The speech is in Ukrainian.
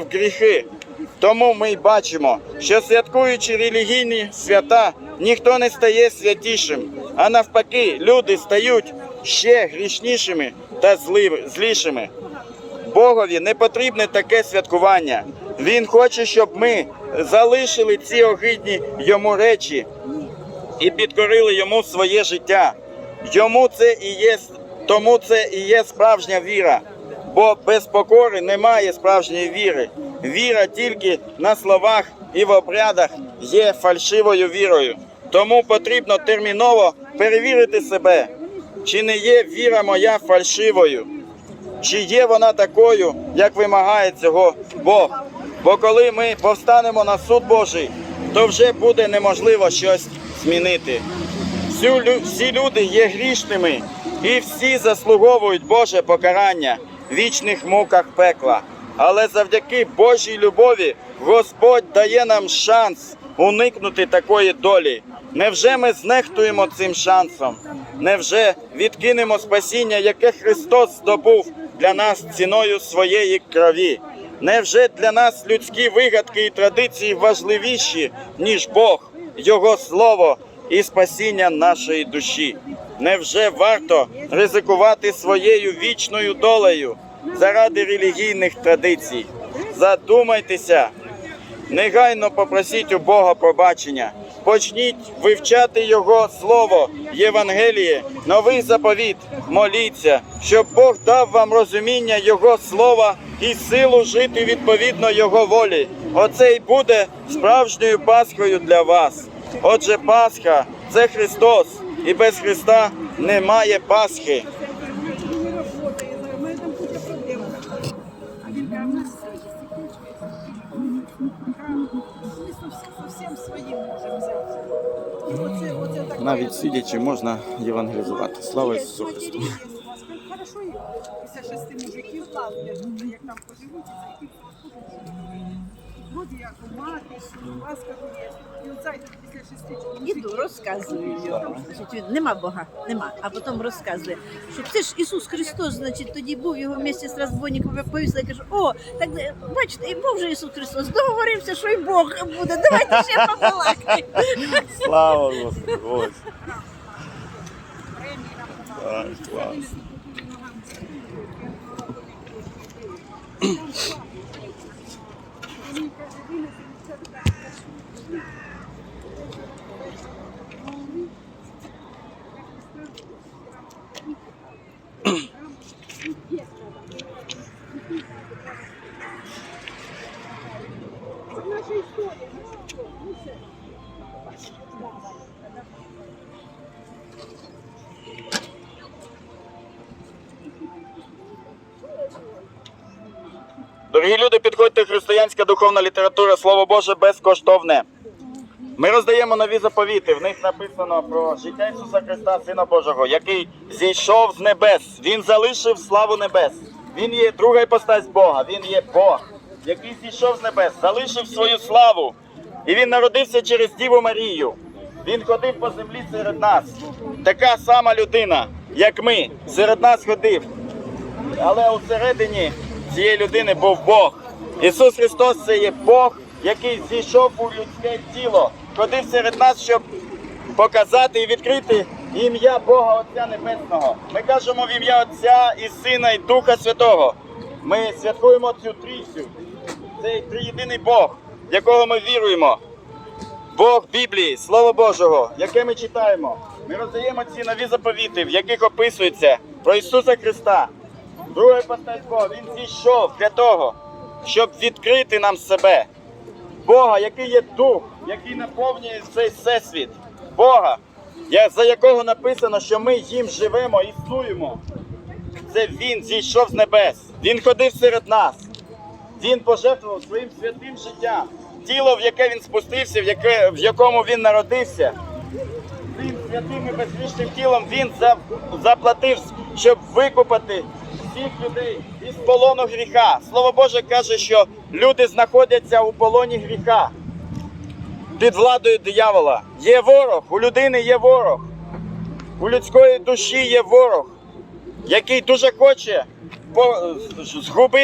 в гріхи. Тому ми бачимо, що святкуючи релігійні свята, ніхто не стає святішим, а навпаки, люди стають ще грішнішими та злішими. Богові не потрібне таке святкування. Він хоче, щоб ми залишили ці огидні йому речі і підкорили йому своє життя. Йому це і є, тому це і є справжня віра. Бо без покори немає справжньої віри. Віра тільки на словах і в обрядах є фальшивою вірою. Тому потрібно терміново перевірити себе, чи не є віра моя фальшивою, чи є вона такою, як вимагає цього Бог. Бо коли ми повстанемо на суд Божий, то вже буде неможливо щось змінити. Всі люди є грішними і всі заслуговують Боже покарання вічних муках пекла. Але завдяки Божій любові Господь дає нам шанс уникнути такої долі. Невже ми знехтуємо цим шансом? Невже відкинемо спасіння, яке Христос здобув для нас ціною своєї крові? Невже для нас людські вигадки і традиції важливіші, ніж Бог, Його Слово і спасіння нашої душі? Невже варто ризикувати своєю вічною долею заради релігійних традицій? Задумайтеся, негайно попросіть у Бога пробачення. Почніть вивчати Його Слово, Євангеліє, новий заповіт. Моліться, щоб Бог дав вам розуміння Його слова і силу жити відповідно Його волі. Оце й буде справжньою Пасхою для вас. Отже, Пасха це Христос, і без Христа немає Пасхи. Навіть сидячи можна євангелізувати. Слава Ісусу Христу! Хорошо, після шести мужиків, як там поживуть, і. Вроді як у мати, що у вас є. І оце після шести Іду, розказую йому. Значить, він, нема Бога, нема. А потім розказує, що це ж Ісус Христос, значить, тоді був його місці з розбойником, я повісла, я кажу, о, так бачите, і був же Ісус Христос, договорився, що і Бог буде. Давайте ще побалакаємо. Слава Господу! Так, клас. Наша історія. Дорогі люди, підходьте християнська духовна література, слово Боже, безкоштовне. Ми роздаємо нові заповіти. В них написано про життя Ісуса Христа, Сина Божого, який зійшов з небес. Він залишив славу небес. Він є друга іпостась Бога, він є Бог, який зійшов з небес, залишив свою славу. І він народився через Діву Марію. Він ходив по землі серед нас. Така сама людина, як ми, серед нас ходив. Але усередині цієї людини був Бог. Ісус Христос це є Бог, який зійшов у людське тіло, ходив серед нас, щоб показати і відкрити ім'я Бога Отця Небесного. Ми кажемо в ім'я Отця і Сина і Духа Святого. Ми святкуємо цю трійцю, цей триєдиний Бог, в якого ми віруємо. Бог Біблії, Слово Божого, яке ми читаємо. Ми роздаємо ці нові заповіти, в яких описується про Ісуса Христа. Другий постать Бога, Він зійшов для того, щоб відкрити нам себе. Бога, який є дух, який наповнює цей всесвіт. Бога, за якого написано, що ми їм живемо, існуємо. Це Він зійшов з небес. Він ходив серед нас. Він пожертвував своїм святим життям. Тіло, в яке він спустився, в, яке, в якому він народився. Цим святим і безгрішним тілом він заплатив, щоб викупати всіх людей із полону гріха. Слово Боже каже, що люди знаходяться у полоні гріха під владою диявола. Є ворог, у людини є ворог, у людської душі є ворог, який дуже хоче згубити.